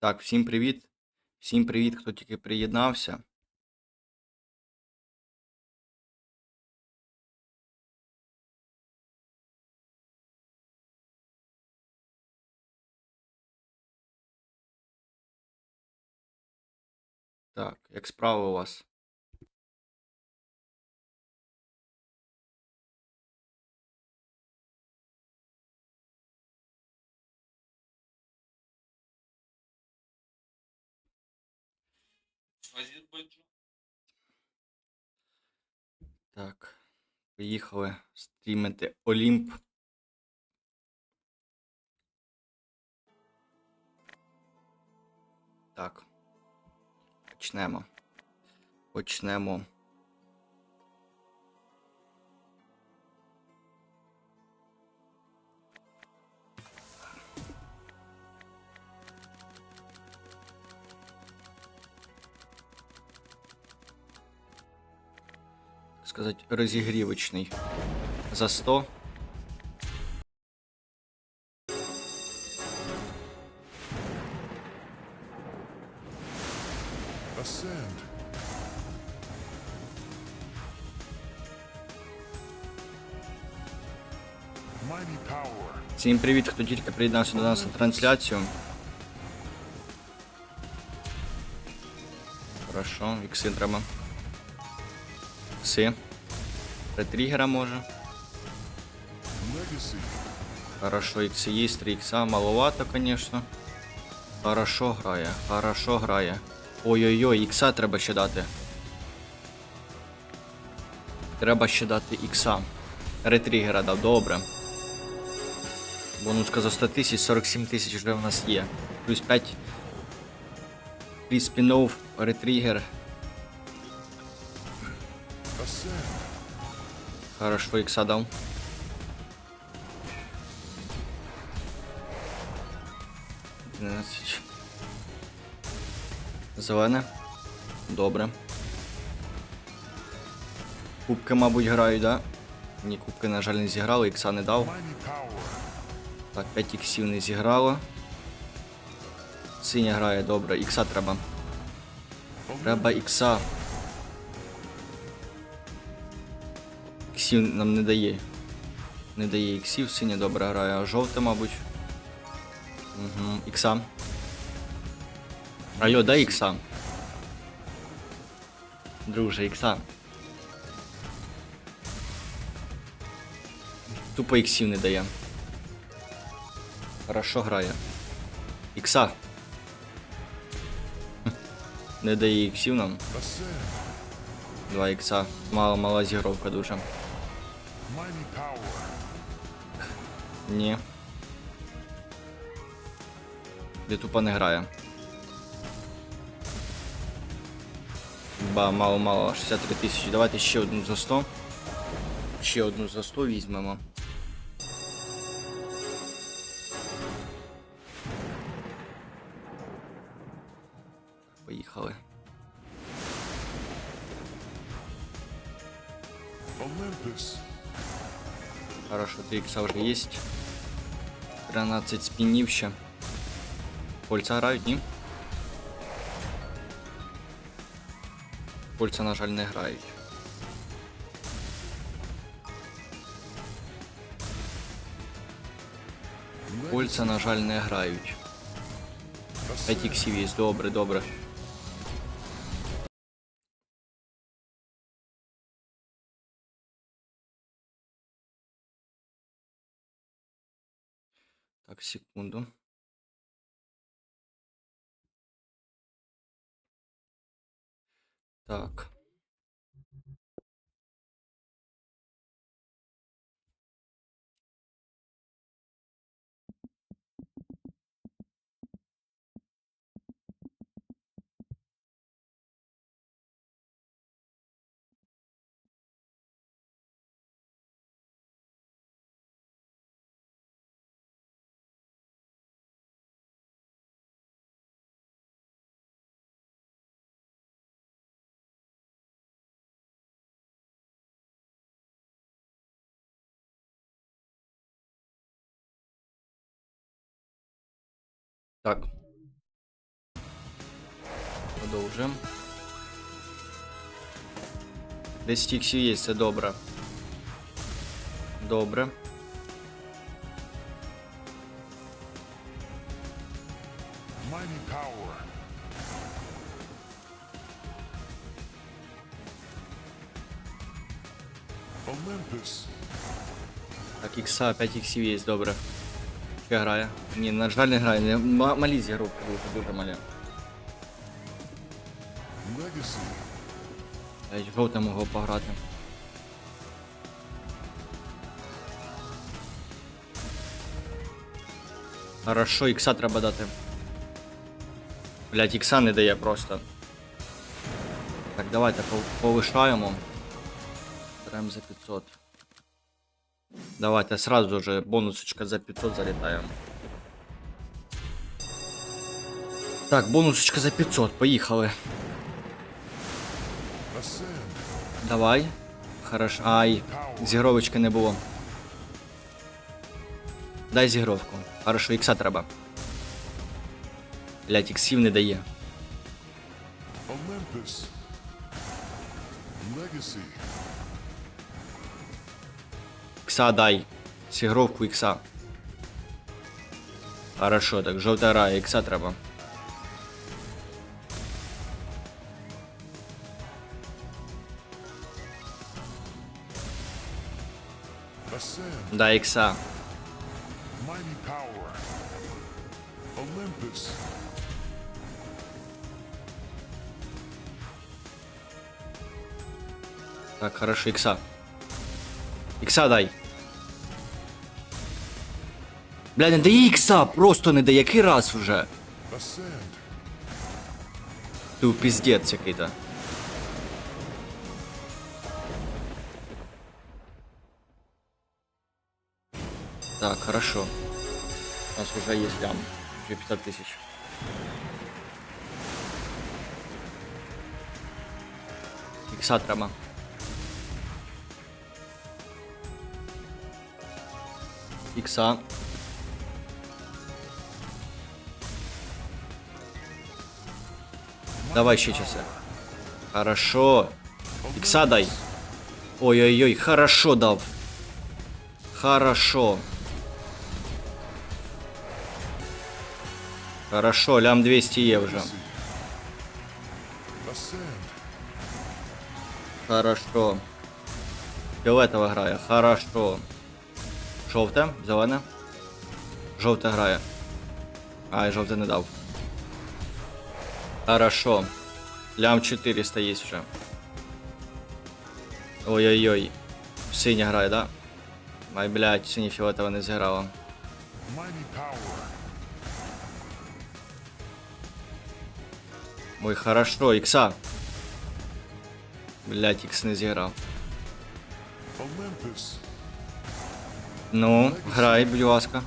Так, всім привіт. Всім привіт, хто тільки приєднався. Так, як справа у вас? Так, поїхали стрімити Олімп. Так. Почнемо. Почнемо. Сказати, розігрівочний. За 100. Ascend. Всім привіт, хто тільки приєднався до нас на трансляцію. Хорошо, ікси треба. Ікси. Ретригера може. Хорошо, ікси 3 ікса, маловато, конечно. Хорошо грає, хорошо грає. Ой-ой-ой, ікса треба ще дати. Треба ще дати ікса. Ретригера дав, добре. Бонуска за 100 тисяч, 47 тисяч вже в нас є. Плюс 5. Плюс спінов, ретригер. Хорошо, ікса дав. Дванадцять. Зелене. Добре. Кубки, мабуть, грають, да? Ні, кубки, на жаль, не зіграли, ікса не дав. Так, 5 іксів не зіграло. Синя грає, добре, ікса треба. Треба ікса. Іксів нам не дає. Не дає іксів, синя добре грає, а жовте, мабуть. Угу. Ікса. Алло, дай ікса. Друже, ікса. Тупо іксів не дає. Хорошо грає. Ікса. Не дає іксів нам. Два ікса. Мало мала зігровка дуже. Ні. Де тупо не грає. Ба, мало мало, 63 тисячі. Давайте ще одну за 100. Ще одну за 100 візьмемо. Поїхали. Olympus. Хорошо, 3 икса уже есть. 13 спинів ще. Кольца грають, ні? Кольца, на жаль, не грають. Кольца, на жаль, не грають. 5 Ascend. іксів є, добре, добре. Так, секунду. Так. Так. Продовжуємо. 10 іксів є, це добре. Добре. Mighty power. Olympus. Так, ікса, 5 іксів є, добре. Ще грає. Ні, на жаль, не грає. Малі зігровки дуже, дуже малі. Я жовте могло пограти. Хорошо, ікса треба дати. Блять, ікса не дає просто. Так, давайте повишаємо. Беремо за 500. Давайте сразу же бонусочка за 500 залітаємо. Так, бонусочка за 500, поїхали. Давай. Хорошо. Ай, зігровочки не було. Дай зігровку. Хорошо, ікса треба. Блять, іксів не дає. Olympus. Legacy. Ікса дай. Зігровку ікса. Хорошо, так, жовта грає, ікса треба. Дай ікса. Так, хорошо, ікса. Ікса дай. Бля, не дає ікса, просто не дає, який раз вже. Ascend. Ты пиздец який-то. Так, хорошо. У нас уже есть лям. Уже 50 тысяч. Ікса треба. Давай ще часи. Хорошо. Икса дай. Ой-ой-ой, хорошо дав. Хорошо. Хорошо, лям 200 є вже. Ascend. Хорошо. Фіолетова грає. Хорошо. Жовте, зелене. Жовте грає. Ай, жовте не дав. Хорошо. Лям 400 є вже. Ой-ой-ой. Синя грає, да? Ай, блядь, синя фіолетова не зіграла. Mighty power. Ой, хорошо, ікса. Блядь, ікс не зіграв. Olympus. Ну, грай, будь ласка.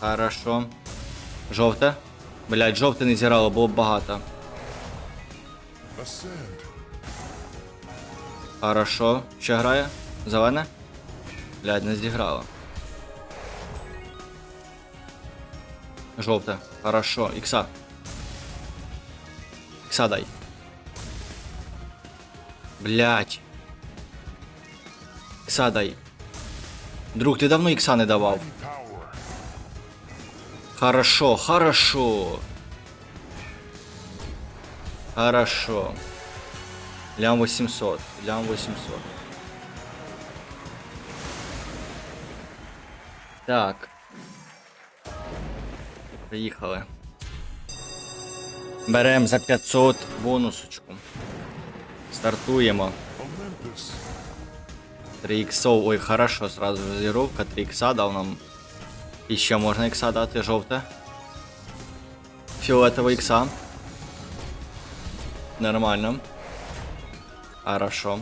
Хорошо. Жовте. Блять, жовте не зіграло, було багато. Хорошо. Ще грає? Зелене? Блять, не зіграло. Жовте. Хорошо. Ікса. Ікса дай. Блять. Ікса дай. Друг, ти давно ікса не давав. Mighty power. Хорошо, хорошо. Хорошо. Лям 800. Лям 800. Так. Приїхали. Берем за 500 бонусочку. Стартуємо. Olympus. 3 іксов. Ой, хорошо, сразу розігровка. 3 ікса дав нам. І ще можна ікса дати, жовте. Фіолетовий ікса. Нормально. Хорошо.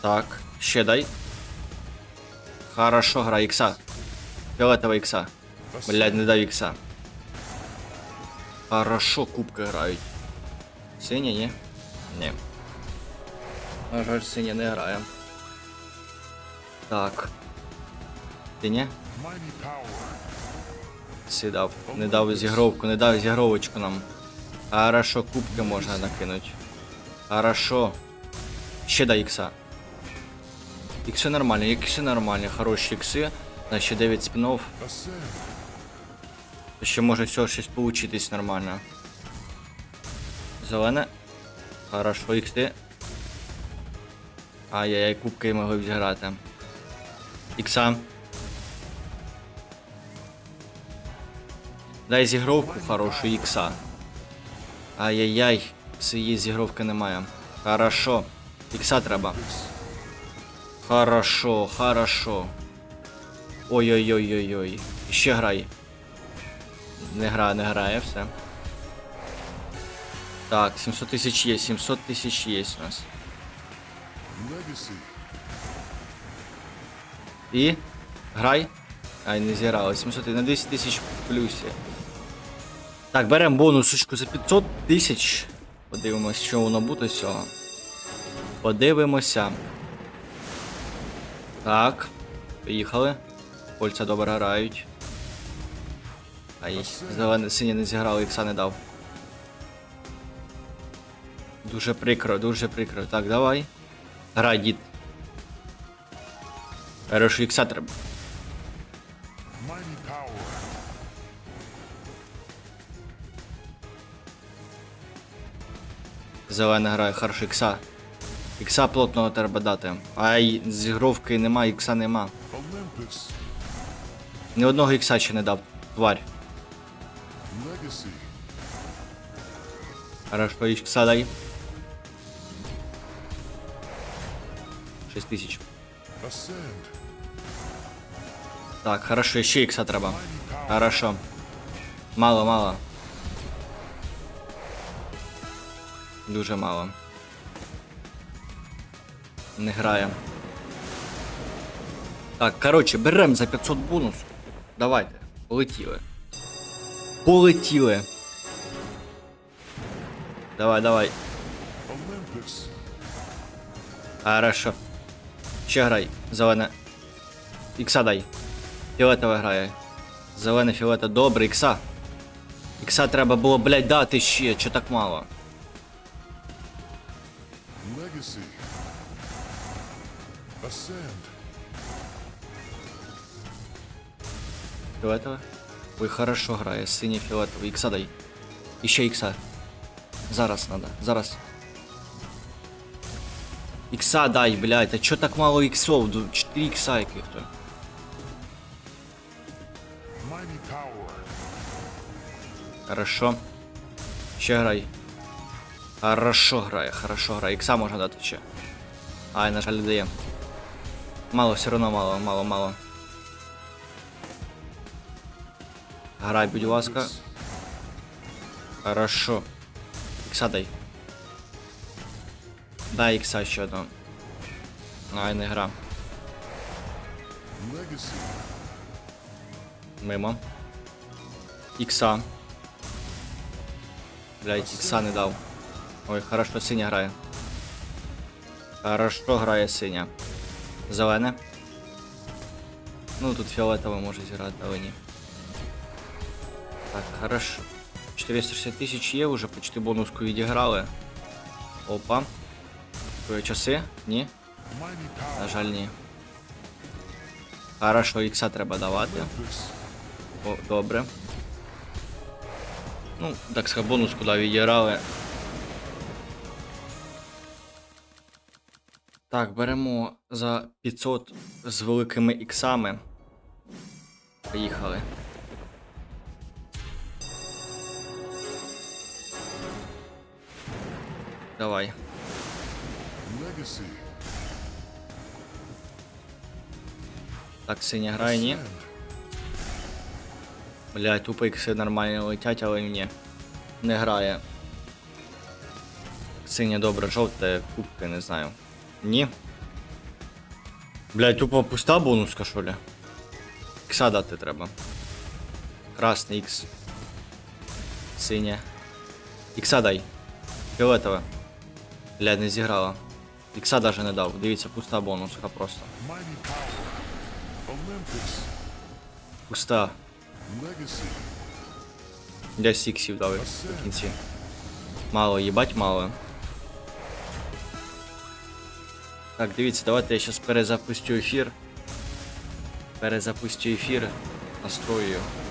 Так, ще дай. Хорошо, гра ікса. Фіолетова ікса. Блядь, не дав ікса. Хорошо, кубки грають. Синя? Ні. На жаль, синя не грає. Так. Ти ні? Сідав. Не дав зігровку, не дав зігровочку нам. Хорошо, кубки можна накинути. Хорошо. Ще дай ікса. Ікси нормальні, ікси нормальні, хороші ікси. На ще 9 спінов. Ще може всього щось получитись нормально. Зелене. Хорошо, ікси. Ай-яй-яй, кубки могли б зіграти. Ікса. Дай зігровку хорошу ікса. Ай-яй-яй, цієї зігровки немає. Хорошо. Ікса треба. Хорошо, хорошо. Ой-ой-ой-ой-ой. Ще грай. Не грає, не грає, все. Так, 700 тисяч є, 700 тисяч є у нас. І. Грай. Ай, не зіграли. 700 на 200 тисяч плюсі. Так, беремо бонусочку за 500 тисяч. Подивимось, що воно буде з цього. Подивимося. Так. Поїхали. Кольця добре грають. Ай, зелене синє не зіграло, ікса не дав. Дуже прикро, дуже прикро. Так, давай. Грай, дід. Хорошо, ікса треба. Зелена грає, хорошо, ікса. Ікса плотного треба дати. Ай, зігровки нема, ікса нема. Ні одного ікса ще не дав, тварь. Хорошо, ікса дай. 6 тисяч. Так, хорошо, ще ікса треба. Хорошо. Мало, мало. Дуже мало. Не грає. Так, коротше, берем за 500 бонус. Давайте. Полетіли. Полетіли. Давай, давай. Хорошо. Ще грай. Зелене. Ікса дай. Фіолетове грає. Зелене фіолета. Добре, ікса. Ікса треба було, блядь, дати ще, чи так мало. Legacy. Ascend. Фіолетове? Ой, хорошо грає. Синє фіолетове. Ікса дай. І ще ікса. Зараз надо. Зараз. Ікса дай, блядь. А чо так мало іксов? 4 ікса яких-то. Mighty power. Хорошо. Ще грай. Хорошо грає, хорошо грає. Ікса можна дати ще. Ай, на жаль, дає. Мало, все одно мало, мало, мало. Грай, будь ласка. Хорошо. Ікса дай. Дай ікса ще одного. Ай, не гра. Мимо. Ікса. Блять, ікса не дав. Ой, хорошо, синя грає. Хорошо грає синя. Зелене. Ну тут фіолетово може зіграти, але ні. Так, хорошо. 460 тисяч є, вже почти бонуску відіграли. Опа. Твої часи? Ні? На жаль, ні. Хорошо, ікса треба давати. О, добре. Ну, так сказати, бонус куди відіграли. Так, беремо за 500 з великими іксами. Поїхали. Давай. Так, синя грає, ні. Блядь, тупо ікси нормально летять, але ні. Не грає. Синє добре, жовте, кубки, не знаю. Ні. Блядь, тупо пуста бонуска, що ли? Ікса дати треба. Красний ікс. Синє. Ікса дай. Фіолетове. Блядь, не зіграла. Ікса даже не дав. Дивіться, пуста бонуска просто. Пуста. Для сіксів дали в кінці. Мало, їбать мало. Так, дивіться, давайте я зараз перезапустю ефір. Перезапустю ефір. Настрою. його.